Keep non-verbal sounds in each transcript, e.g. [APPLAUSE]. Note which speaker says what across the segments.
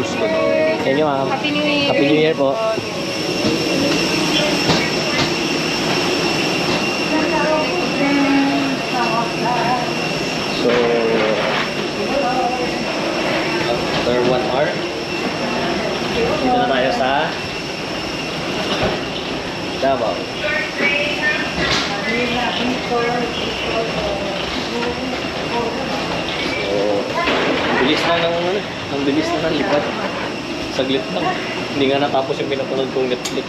Speaker 1: ma'am.
Speaker 2: Happy New Year.
Speaker 1: Happy New Year po. So, after one hour, dito na tayo sa Davao. So, ang bilis na ng ano, ang bilis na ng. Saglit lang. Hindi nga natapos yung pinapanood kong Netflix.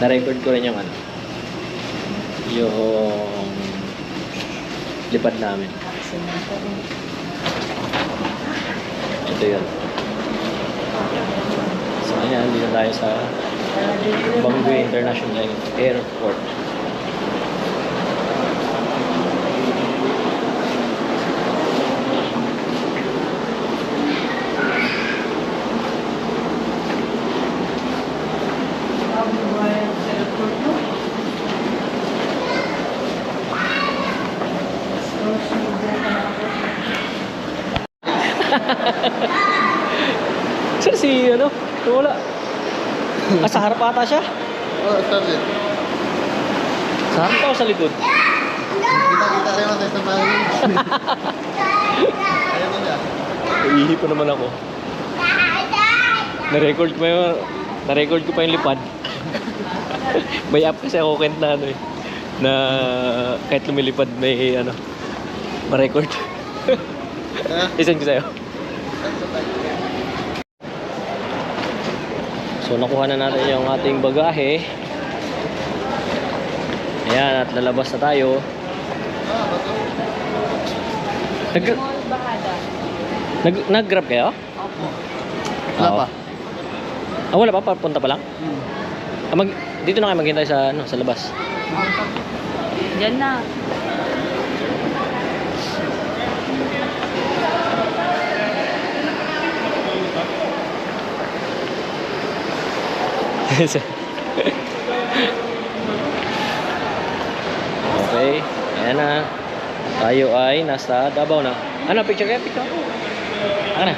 Speaker 1: Na-record ko rin yung ano, yung lipad namin. Ito yun. So, ayan, dito tayo sa Bangoy International Airport. [LAUGHS] Sir, si ano? Wala. Ah, sa harap ata siya.
Speaker 3: Oh, sabi.
Speaker 1: Sa harap o sa likod?
Speaker 3: Kita-kita kayo natin sa bahay. [LAUGHS] Ayaw mo niya.
Speaker 1: Ihi pa naman ako. Na-record ko pa yung, na-record ko pa yung lipad. [LAUGHS] may app kasi ako kwent na ano eh. Na kahit lumilipad may ano, ma-record. Isend ko sa'yo. So nakuha na natin yung ating bagahe. Ayan, at lalabas na tayo. Nag, nag, nag-grab kayo?
Speaker 2: Opo.
Speaker 3: Wala pa.
Speaker 1: Ah, wala pa? Papunta pa lang?
Speaker 3: Hmm.
Speaker 1: Ah, mag, dito na kayo maghintay sa, ano, sa labas.
Speaker 2: Diyan na.
Speaker 1: Okay. Ayan na. Tayo ay nasa Davao na. Ano, picture kayo? Picture. Ano na?